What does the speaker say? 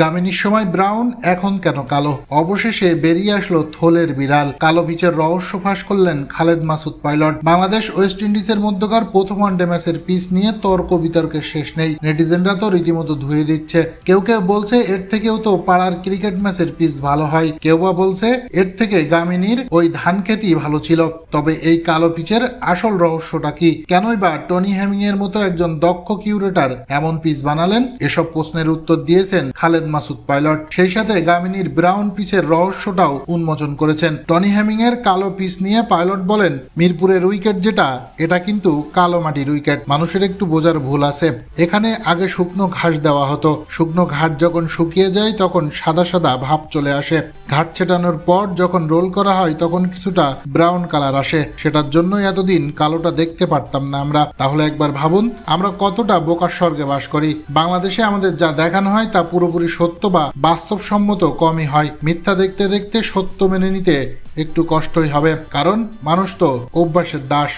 গামিনীর সময় ব্রাউন, এখন কেন কালো? অবশেষে বেরিয়ে আসলো থোলের বিড়াল। কালো পিচের রহস্য ফাঁস করলেন খালেদ মাসুদ পাইলট। বাংলাদেশ ওয়েস্ট ইন্ডিজের মধ্যকার প্রথম ওয়ানডে ম্যাচের পিচ নিয়ে তর্ক বিতর্কের শেষ নেই। নেটিজেনরা তো রীতিমতো ধুয়ে দিচ্ছে। কেউ কেউ বলছে এর থেকেও তো পাড়ার ক্রিকেট ম্যাচের পিচ ভালো হয়। কেউ বা বলছে এর থেকে গামিনীর ওই ধান খেতি ভালো ছিল। তবে এই কালো পিচের আসল রহস্যটা কি? কেনই বা টনি হ্যামিং এর মতো একজন দক্ষ কিউরেটার এমন পিচ বানালেন? এসব প্রশ্নের উত্তর দিয়েছেন খালেদ মাসুদ পাইলট। সেই সাথে গামিনীর ব্রাউন পিচের রহস্যটাও উন্মোচন করেছেন। টনি হ্যামিং এর কালো পিচ নিয়ে পাইলট বলেন, মিরপুরের উইকেট যেটা, এটা কিন্তু কালো মাটির উইকেট। মানুষের একটু বোঝার ভুল আছে। এখানে আগে শুকনো ঘাস দেওয়া হতো। শুকনো ঘাট যখন শুকিয়ে যায়, তখন সাদা সাদা ভাব চলে আসে। ঘাট ছেটানোর পর যখন রোল করা হয়, তখন কিছুটা ব্রাউন কালার আসে। সেটার জন্যই এতদিন কালোটা দেখতে পারতাম না আমরা। তাহলে একবার ভাবুন, আমরা কতটা বোকার স্বর্গে বাস করি। বাংলাদেশে আমাদের যা দেখানো হয়, তা পুরোপুরি সত্য বা বাস্তবসম্মত কমই হয়। মিথ্যা দেখতে দেখতে সত্য মেনে নিতে একটু কষ্টই হবে, কারণ মানুষ তো অভ্যাসের দাস।